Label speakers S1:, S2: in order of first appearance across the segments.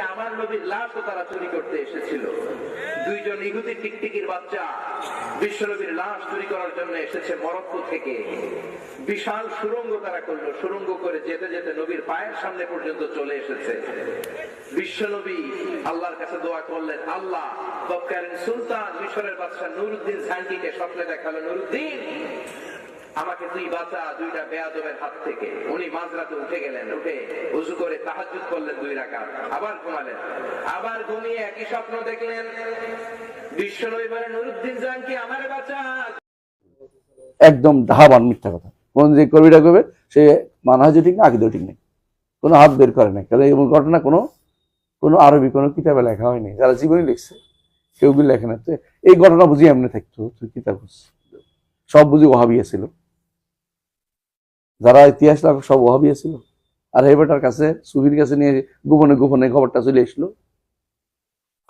S1: আমার নবীর লাশও তারা চুরি করতে এসেছিল। দুইজন ইহুদি টিকটিকির বাচ্চা লাশ চুরি করার জন্য এসেছে থেকে। বিশাল সুরঙ্গ তারা করল। সুরঙ্গ করে যেতে যেতে নবীর পায়ের সামনে পর্যন্ত চলে এসেছে। বিশ্বনবী আল্লাহর কাছে দোয়া করলেন, আল্লাহ তৎকালীন সুলতান মিশরের বাদশাহ নুরুদ্দিন ঝাঙ্কিকে স্বপ্নে দেখাল। নুরুদ্দিন আমাকে তুই বাঁচা দুইটা বেয়াদবের হাত থেকে। উনি মাঝরাতে উঠে গেলেন, উঠে উজু করে তাহাজুদ করলেন দুই রাকাত। আবার ঘুমালেন। আবার ঘুমিয়ে একই স্বপ্ন দেখলেন। বিশ্বনবী বলেন নুরুদ্দিন জানকি আমার বাঁচা
S2: একদম ধাবান মিথ্যা কথা। কোন যে কবিটা করবে, সে মানহাজও ঠিক না আকিদেও ঠিক নেই। কোনো হাত বের করে নাই। কারণ এমন ঘটনা কোনো কোনো আরবি কোনো কিতাবে লেখা হয়নি। যারা জীবনী লিখছে, কেউ লেখে না? তো এই ঘটনা বুঝি এমনি থাকতো, তুই কিতাব সব বুঝি ওহাবিয়া ছিল যারা ইতিহাস লেখক সব ওহাবিয়া ছিল আর এই বেটার কাছে সুফির কাছে নিয়ে গোপনে গোপনে খবরটা চলে এসলো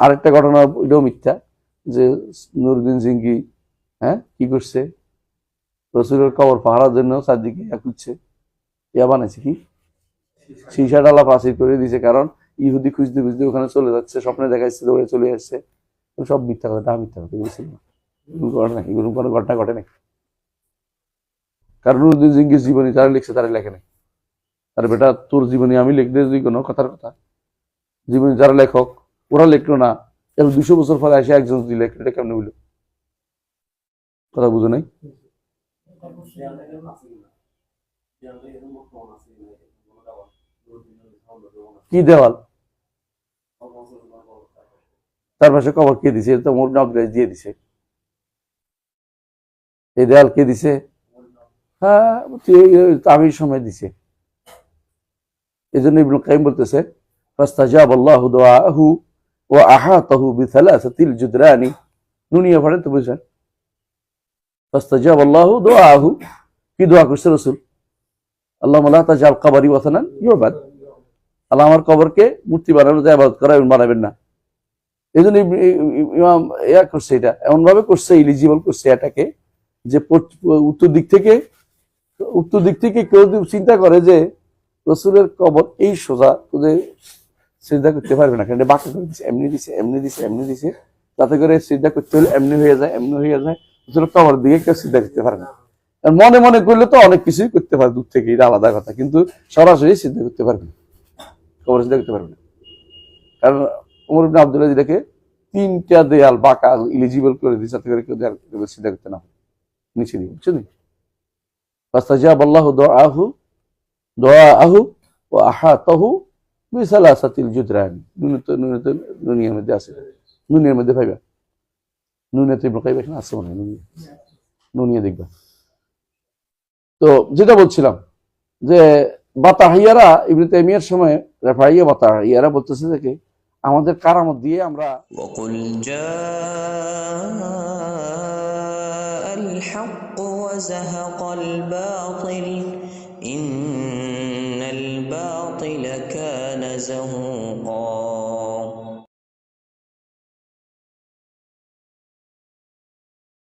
S2: আরেকটা ঘটনা ওইটাও মিথ্যা, যে নুরুদ্দিন সিংকি হ্যাঁ কি করছে? রসুলের কবর পাহারার জন্য চারদিকে খুঁজছে। ইয়া বানাইছে কি? সীসা ডালা প্রাচীর করে দিয়েছে, কারণ ইহুদি খুঁজতে খুঁজতে ওখানে চলে যাচ্ছে, স্বপ্নে দেখাইছে, দৌড়ে চলে আসছে। সব মিথ্যা কথা মিথ্যা কথা এগুলো ছিল না। এগুলো কোনো ঘটনা ঘটে নাই? কারণ নুরুদ্দিন জিঙ্গির জীবনী যারা লিখছে তারা লেখে নাই। আর বেটা, তোর জীবনী আমি লিখতে যদি কোনো কথার কথা। জীবনী যারা লেখক, ওরা লিখলো না। এবার দুশো বছর পরে এসে একজন যদি এটা কেমন বুঝলো কথা বুঝো নাই? কি দেওয়াল? তার পাশে কবর কে দিছে? তো মোর নবরাজ দিয়ে দিছে। এই দেওয়াল কে দিছে? হ্যাঁ সময় দিছে। এই ইবনুল কাইম বলতেছে ফাস্তাজাব আল্লাহু দুআহু ওয়া আহাতাহু বিথালাসাতিল জুদরানি। তো বুঝছেন ফাস্তাজাব আল্লাহু কি দোয়া করছে আল্লাহ আমার কবরকে মূর্তি বানানো যায় ইবাদত করা বানাবেন না। এই জন্য ইমাম ইয়া করছে এটা। এমন ভাবে করছে ইলিজিবল করছে এটাকে, যে উত্তর দিক থেকে উত্তর দিক থেকে কেউ যদি চিন্তা করে যে রসুলের কবর এই সোজা তোদের চিন্তা করতে পারবে না। এটা বাঁকা দিছে, এমনি দিছে এমনি দিছে এমনি দিছে। তাতে করে চিন্তা করতে হলে এমনি হয়ে যায়, এমনি হয়ে যায়। রসুলের কবর দিকে কেউ চিন্তা করতে পারে না। মনে মনে করলে তো অনেক কিছুই করতে পারে দূর থেকে, এটা আলাদা কথা। কিন্তু সরাসরি চিন্তা করতে পারবে না। কবর চিন্তা করতে পারবে না। কারণ উমর ইবনে আব্দুল্লাহ যেটাকে তিনটা দেয়াল বাঁকা ইলিজিবল করে দিয়েছে যাতে করে কেউ চিন্তা করতে না। নিচে দিয়ে বুঝছেন? নুনিয়ার মধ্যে পাইবা। নুনিয়াতে ইবনে কাইম এখানে মনে হয় নুনিয়া। নুনিয়া দেখবা। তো যেটা বলছিলাম, যে বাতাহিয়ারা ইবনে তাইমিয়ার সময়, রেফাইয়া বাতাহিয়ারা বলতেছে যে আমাদের কারামত দিয়ে আমরা
S3: وقل جاء الحق وزهق الباطل إن الباطل كان زهوقا